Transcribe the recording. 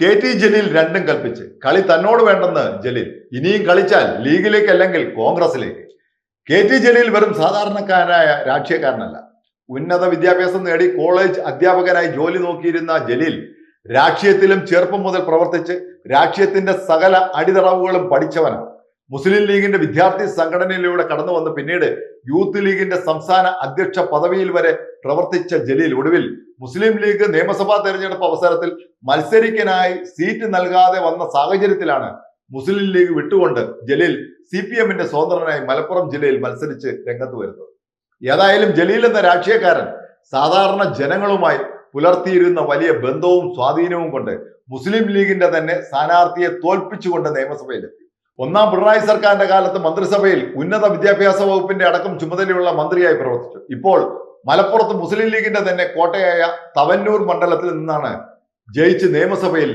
K T Jaleel രണ്ടും കൽപ്പിച്ച്. കളി തന്നോട് വേണ്ടെന്ന് ജലീൽ. ഇനിയും കളിച്ചാൽ ലീഗിലേക്ക് അല്ലെങ്കിൽ കോൺഗ്രസിലേക്ക്. കെ ടി ജലീൽ വെറും സാധാരണക്കാരനായ രാഷ്ട്രീയക്കാരനല്ല. ഉന്നത വിദ്യാഭ്യാസം നേടി കോളേജ് അധ്യാപകനായി ജോലി നോക്കിയിരുന്ന ജലീൽ രാഷ്ട്രീയത്തിലും ചെറുപ്പം മുതൽ പ്രവർത്തിച്ച് രാഷ്ട്രീയത്തിന്റെ സകല അടിതടവുകളും പഠിച്ചവനാണ്. മുസ്ലിം ലീഗിന്റെ വിദ്യാർത്ഥി സംഘടനയിലൂടെ കടന്നു വന്ന് പിന്നീട് യൂത്ത് ലീഗിന്റെ സംസ്ഥാന അധ്യക്ഷ പദവിയിൽ വരെ പ്രവർത്തിച്ച ജലീൽ ഒടുവിൽ മുസ്ലിം ലീഗ് നിയമസഭാ തെരഞ്ഞെടുപ്പ് അവസരത്തിൽ മത്സരിക്കാനായി സീറ്റ് നൽകാതെ വന്ന സാഹചര്യത്തിലാണ് മുസ്ലിം ലീഗ് വിട്ടുകൊണ്ട് ജലീൽ സി പി എമ്മിന്റെ സ്വതന്ത്രനായി മലപ്പുറം ജില്ലയിൽ മത്സരിച്ച് രംഗത്ത് വരുന്നത്. ഏതായാലും ജലീൽ എന്ന രാഷ്ട്രീയക്കാരൻ സാധാരണ ജനങ്ങളുമായി പുലർത്തിയിരുന്ന വലിയ ബന്ധവും സ്വാധീനവും കൊണ്ട് മുസ്ലിം ലീഗിന്റെ തന്നെ സ്ഥാനാർത്ഥിയെ തോൽപ്പിച്ചുകൊണ്ട് നിയമസഭയിലെത്തി. ഒന്നാം പിണറായി സർക്കാരിന്റെ കാലത്ത് മന്ത്രിസഭയിൽ ഉന്നത വിദ്യാഭ്യാസ വകുപ്പിന്റെ അടക്കം ചുമതലയുള്ള മന്ത്രിയായി പ്രവർത്തിച്ചു. ഇപ്പോൾ മലപ്പുറത്ത് മുസ്ലിം ലീഗിന്റെ തന്നെ കോട്ടയായ തവന്നൂർ മണ്ഡലത്തിൽ നിന്നാണ് ജയിച്ച് നിയമസഭയിൽ